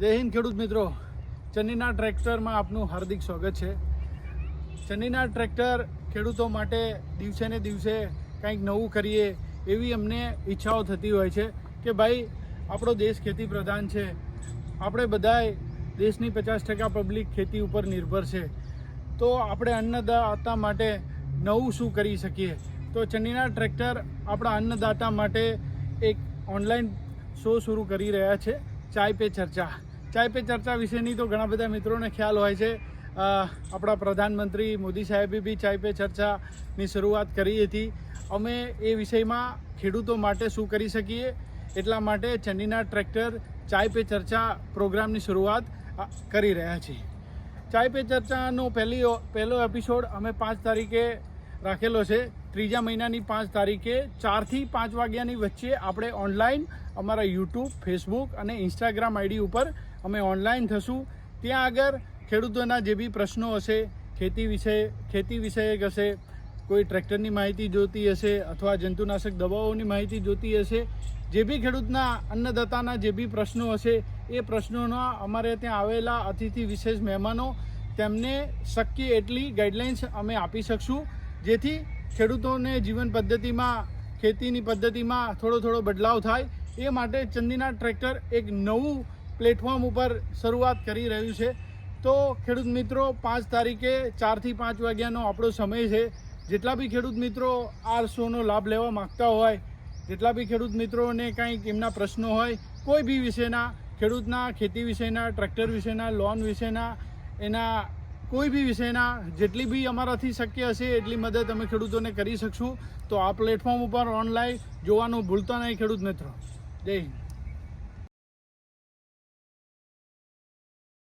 જય હિન્દ ખેડૂત મિત્રો. ચન્નીના ટ્રેક્ટરમાં આપનું હાર્દિક સ્વાગત છે. ચન્નીના ટ્રેક્ટર ખેડૂતો માટે દિવસે ને દિવસે કંઈક નવું કરીએ એવી અમને ઈચ્છાઓ થતી હોય છે કે ભાઈ, આપણો દેશ ખેતી પ્રધાન છે. આપણે બધાય દેશની પચાસ ટકા પબ્લિક ખેતી ઉપર નિર્ભર છે. તો આપણે અન્નદાતા માટે નવું શું કરી શકીએ? તો ચન્નીના ટ્રેક્ટર આપણા અન્નદાતા માટે એક ઓનલાઈન શો શરૂ કરી રહ્યા છે. ચાય પે ચર્ચા. ચાય પે ચર્ચા વિશેની તો ઘણા બધા મિત્રોને ખ્યાલ હોય છે. આપણા પ્રધાનમંત્રી મોદી સાહેબે બી ચાય પે ચર્ચાની શરૂઆત કરી હતી. અમે એ વિષયમાં ખેડૂતો માટે શું કરી શકીએ? એટલા માટે ચંડીના ટ્રેક્ટર ચાય પે ચર્ચા પ્રોગ્રામની શરૂઆત કરી રહ્યા છીએ. ચાય પે ચર્ચાનો પહેલી પહેલો એપિસોડ અમે પાંચ તારીખે રાખેલો છે. ત્રીજા મહિનાની પાંચ તારીખે ચારથી પાંચ વાગ્યાની વચ્ચે આપણે ઓનલાઈન અમારા યુટ્યુબ, ફેસબુક અને ઇન્સ્ટાગ્રામ આઈડી ઉપર અમે ઓનલાઈન થશું. ત્યાં આગળ ખેડૂતોના જે બી પ્રશ્નો હશે, ખેતી વિશે, ખેતી વિષયક હશે, કોઈ ટ્રેક્ટરની માહિતી જોતી હશે અથવા જંતુનાશક દવાઓની માહિતી જોતી હશે, જે બી ખેડૂતના અન્નદાતાના જે બી પ્રશ્નો હશે, એ પ્રશ્નોના અમારે ત્યાં આવેલા અતિથિ વિશેષ મહેમાનો, તેમને શક્ય એટલી ગાઈડલાઇન્સ અમે આપી શકશું, જેથી ખેડૂતોને જીવન પદ્ધતિમાં, ખેતીની પદ્ધતિમાં થોડો થોડો બદલાવ થાય. એ માટે ચંદીના ટ્રેક્ટર એક નવું પ્લેટફોર્મ ઉપર શરૂઆત કરી રહ્યું છે. તો ખેડૂત મિત્રો, પાંચ તારીખે ચારથી પાંચ વાગ્યાનો આપણો સમય છે. જેટલા બી ખેડૂત મિત્રો આ શોનો લાભ લેવા માગતા હોય, જેટલા બી ખેડૂત મિત્રોને કંઈક એમના પ્રશ્નો હોય, કોઈ બી વિષયના, ખેડૂતના, ખેતી વિષયના, ટ્રેક્ટર વિષયના, લોન વિષયના, એના કોઈ બી વિષયના, જેટલી બી અમારાથી શક્ય હશે, એટલી મદદ અમે ખેડૂતોને કરી શકશું. તો આ પ્લેટફોર્મ ઉપર ઓનલાઈન જોવાનું ભૂલતા નહીં ખેડૂત મિત્રો. જય હિન્દ.